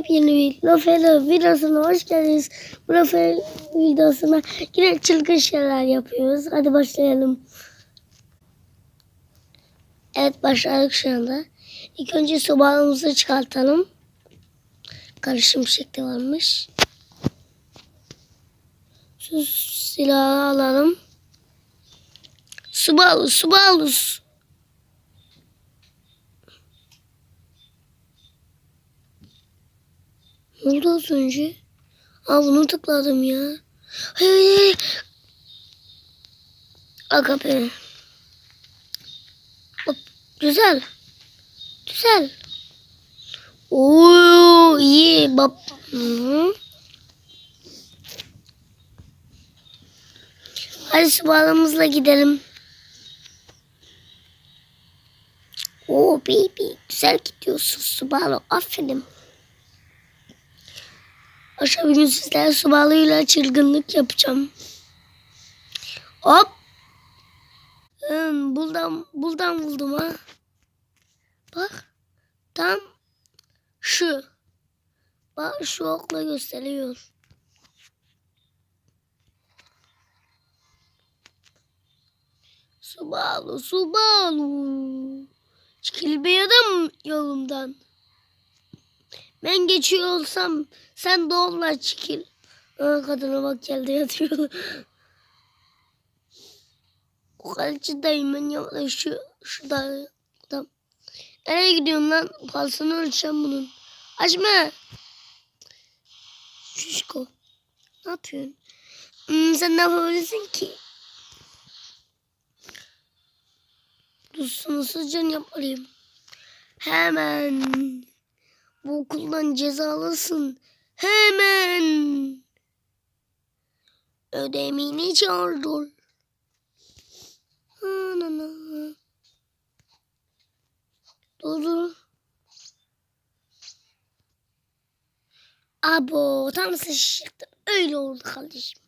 yepyeni bir Lofelo videosuna hoş geldiniz. Bu Lofelo videosuna yine çılgın şeyler yapıyoruz. Hadi başlayalım. Evet başladık şu anda. İlk önce su balığımızı çıkartalım. Karışım şekli varmış. Su silahı alalım. Su balığı, su balığı. su- Ne oldu az önce? Aa bunu tıkladım ya. Hayır hayır. Aga be. Hop, güzel. Güzel. Oo iyi bab. Hadi su balığımızla gidelim. Oo baby güzel gidiyorsun su balığı. Aferin. Akşam bugün sizlerle su balığıyla çılgınlık yapacağım. Hop. Hmm, buradan, buradan buldum ha. Bak. Tam şu. Bak şu okla gösteriyor. Su balığı, su balığı. Çekil bir adam yolumdan. Ben geçiyor olsam sen de onunla çekil. Aa, kadına bak geldi yatıyor. o kalçıdayım ben ya şu şurada adam. Nereye gidiyorsun lan? Kalsını ölçeceğim bunun. Açma. Şişko. Ne yapıyorsun? Hmm, sen ne yapabilirsin ki? Dur sınırsız can yapmalıyım. Hemen. Bu okuldan cezalısın. Hemen. Ödemini çağırdır. Anana. Dur dur. Abo tam sıçrattım. Öyle oldu kardeşim.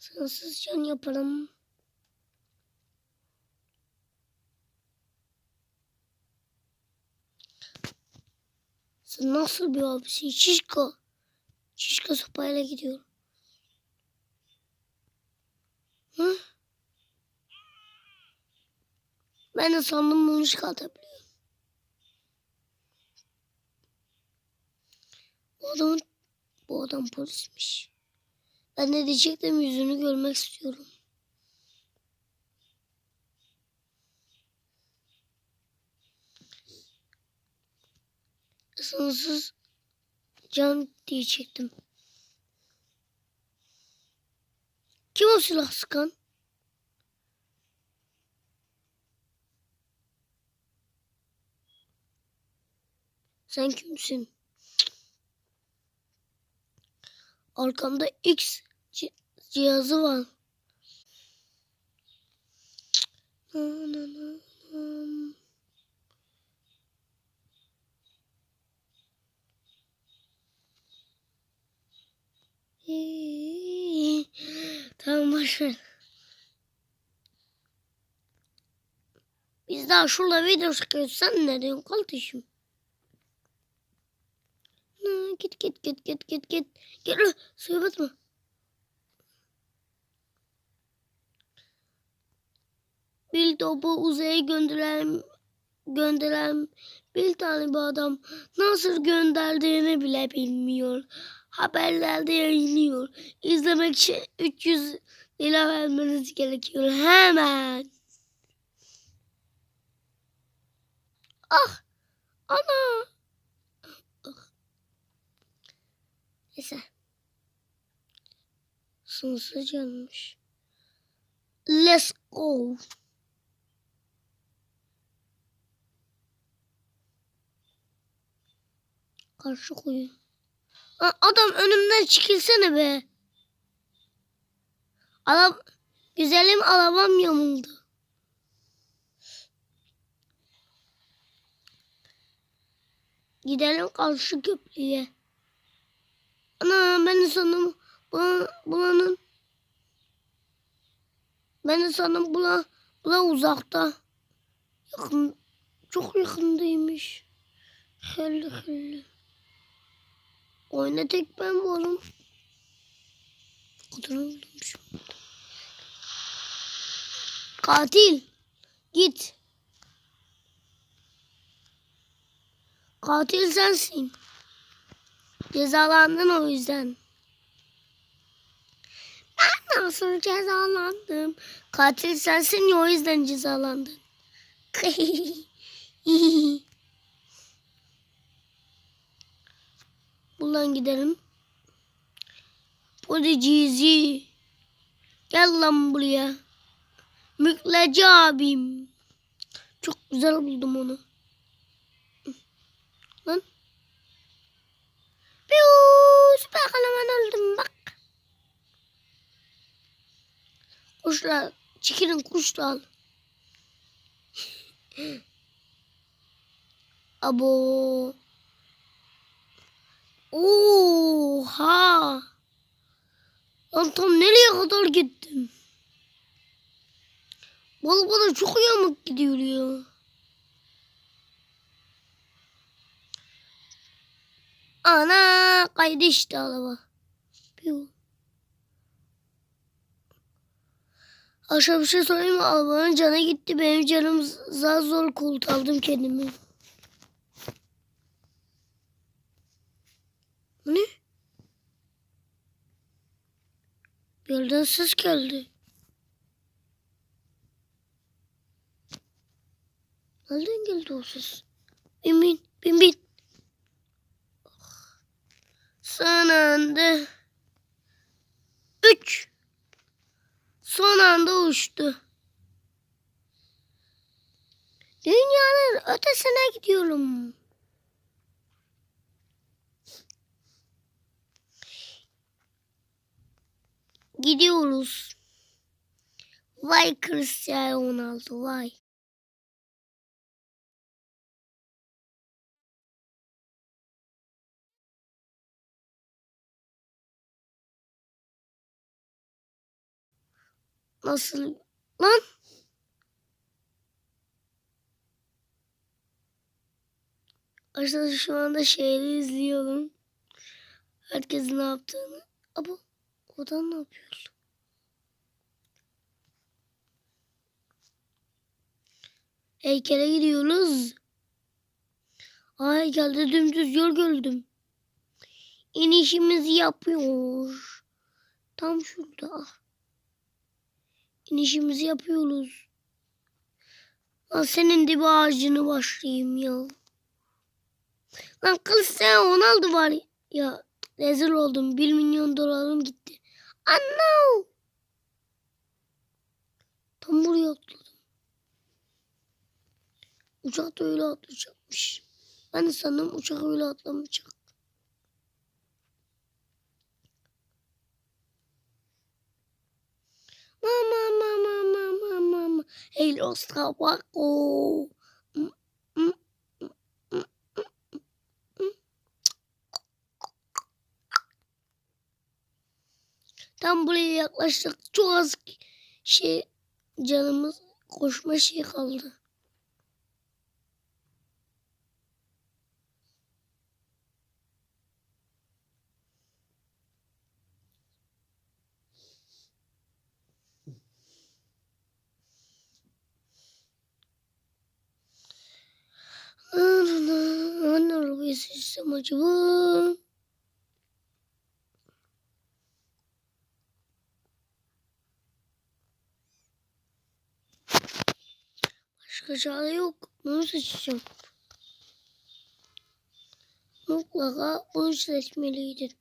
Sınırsız can yaparım. Nasıl bir abisin? Şişko. Şişko sopayla gidiyor. Hı? Ben de sandım bunu çıkartabiliyorum. Bu adam, bu adam polismiş. Ben de diyecektim yüzünü görmek istiyorum. Sonsuz can diyecektim. Kim o silah sıkan? Sen kimsin? Arkamda X ci- cihazı var. Na, na, na. İyi. Tamam başlayalım. Biz daha şurada video çekiyoruz. Sen ne diyorsun kardeşim? Git git git git git git. Gel suya batma. Bir topu uzaya gönderen gönderen bir tane bir adam nasıl gönderdiğini bile bilmiyor. Haberlerde yayınlıyor. İzlemek için 300 lira vermeniz gerekiyor. Hemen. Ah! Ana! Neyse. Sınırsız canmış. Let's go. Karşı koyu. Adam önümden çekilsene be. Adam, güzelim arabam yamuldu. Gidelim karşı köprüye. Ana ben sandım buna, buranın ben de sandım buna, buna uzakta. Yakın çok yakındaymış. Helli helli. Oyna tek ben oğlum. Kadın oldum. Katil. Git. Katil sensin. Cezalandın o yüzden. Ben nasıl cezalandım? Katil sensin ya o yüzden cezalandın. Buradan gidelim. Policizi. Gel lan buraya. Mükleci abim. Çok güzel buldum onu. Lan. Piu, süper kahraman oldum bak. Kuşlar. Çekilin kuş da al. Abo. Oha. Lan tam nereye kadar gittim? Balık bana çok yamuk gidiyor ya. Ana kaydı işte araba. Aşağı bir şey söyleyeyim mi? Arabanın canı gitti. Benim canım zar zor kurtardım kendimi. Ne? Yerden ses geldi. Nereden geldi o ses? Bin bin bin bin. Son anda. Üç. Son anda uçtu. Dünyanın ötesine gidiyorum. Gidiyoruz. Vay Cristiano Ronaldo vay. Nasıl lan? Arkadaşlar şu anda şehri izliyorum. Herkesin ne yaptığını. Ama odan ne yapıyor? Heykele gidiyoruz. Aa heykelde dümdüz yol gördüm. İnişimizi yapıyor. Tam şurada. İnişimizi yapıyoruz. Lan senin de bir ağacını başlayayım ya. Lan Cristiano Ronaldo var ya. Rezil oldum. 1 milyon dolarım gitti. Anno. Tam buraya atladım. Uçak da öyle atlayacakmış. Ben de sandım uçak öyle atlamayacak. Mama mama mama mama. Hey los trabajo. Tam buraya yaklaştık. Çok az şey canımız koşma şey kaldı. Anne arabayı seçsem acaba? Başka çare yok. Bunu seçeceğim. Mutlaka bunu seçmeliydin.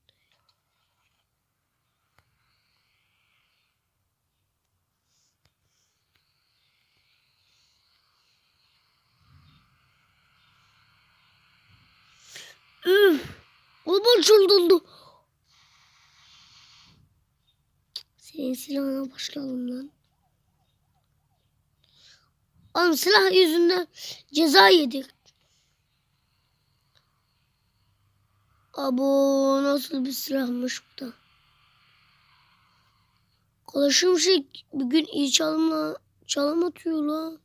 Üf! Babam. Senin silahına başlayalım lan. Oğlum silah yüzünden ceza yedik. Abo nasıl bir silahmış bu da. Kalaşım şey bugün iyi çalımla çalım atıyor la.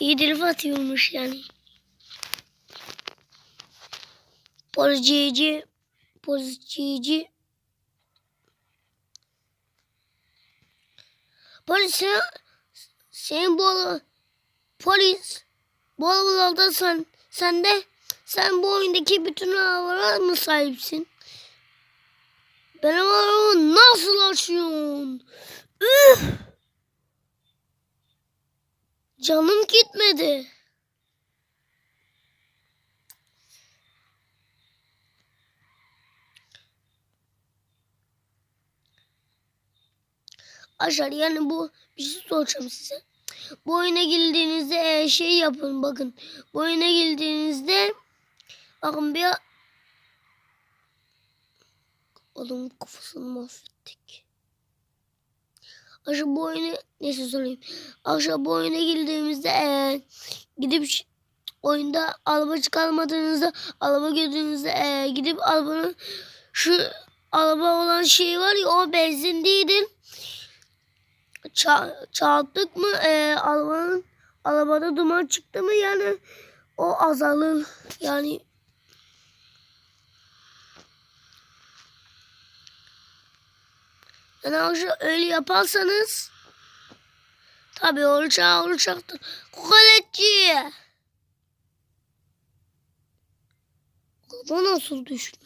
İyi drift atıyormuş yani. Polis cici, polis cici. Sen, senin bu polis bu arabalarda sen sen de sen bu oyundaki bütün arabalara mı sahipsin? Benim arabamı nasıl açıyorsun? Üf! Canım gitmedi. Aşağı yani bu bir şey soracağım size. Bu oyuna girdiğinizde e, şey yapın bakın. Bu oyuna girdiğinizde bakın bir adamın kafasını mahvettik. Aşağı bu oyunu neyse söyleyeyim. Aşağı bu oyuna girdiğimizde e, gidip oyunda araba çıkarmadığınızda araba gördüğünüzde e, gidip arabanın şu araba olan şey var ya o benzin değildir. Ça- mı e, arabanın arabada duman çıktı mı yani o azalır yani yani akşam öyle yaparsanız tabii olacağı olacaktır. Kokoletçi. Bu nasıl düştü?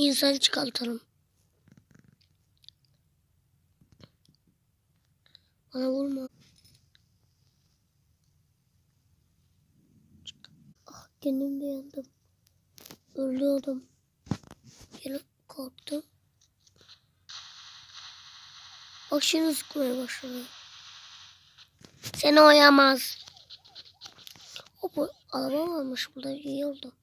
İnsan çıkartalım. Bana vurma. Ah kendim de yandım. Ölüyordum. Yine korktum. Bak şimdi sıkmaya başladı. Seni oyamaz. O bu araba varmış burada iyi oldu.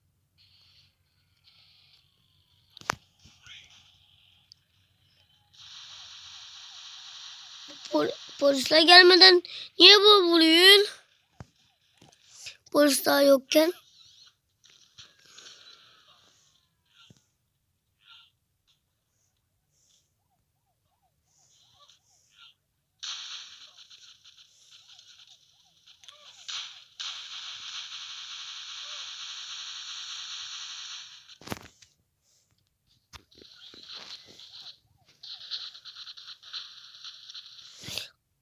Pol polisler gelmeden niye bu vuruyor? Polis daha yokken.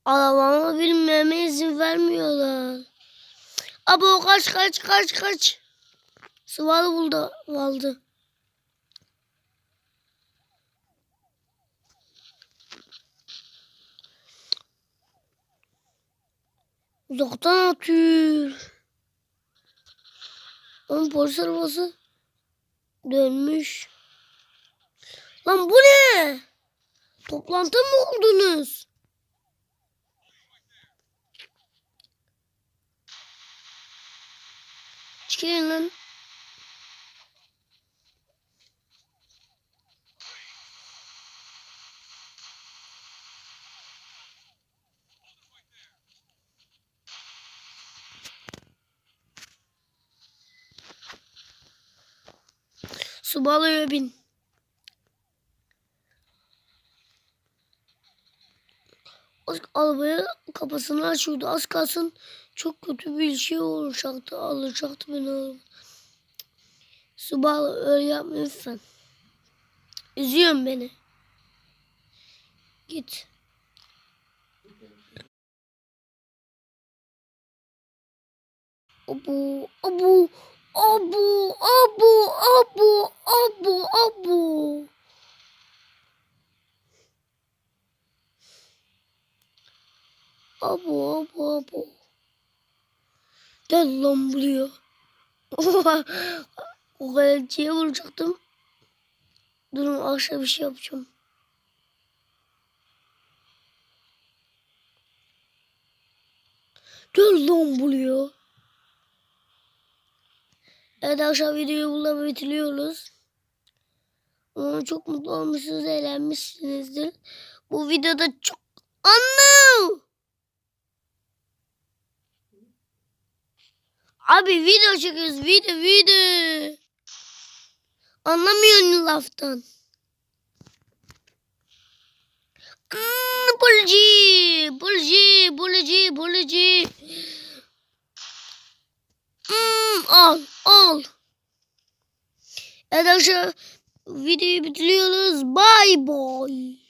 Arabamı bilmeme izin vermiyorlar. Abo kaç kaç kaç kaç. Sıvalı buldu aldı. Uzaktan atıyor. Onun polis arabası dönmüş. Lan bu ne? Toplantı mı oldunuz? Çıkın lan. Bin. Az arabaya kapısını açıyordu. Az kalsın çok kötü bir şey olacaktı. Alacaktı beni araba. Subaru öyle yapma lütfen. Üzüyorsun beni. Git. Abu, abu, abu, abu, abu, abu, abu. Abu, abu, abu. Gel lan buraya. o kaleciye vuracaktım. Durun akşam bir şey yapacağım. Gel lan buraya. Evet akşam videoyu burada bitiriyoruz. Umarım çok mutlu olmuşsunuz, eğlenmişsinizdir. Bu videoda çok... Anne! Abi video çekiyoruz, video, video. Anlamıyorsun laftan. Bulucu, bulucu, bulucu. Hmm, al, al. Arkadaşlar videoyu bitiriyoruz. Bye bye.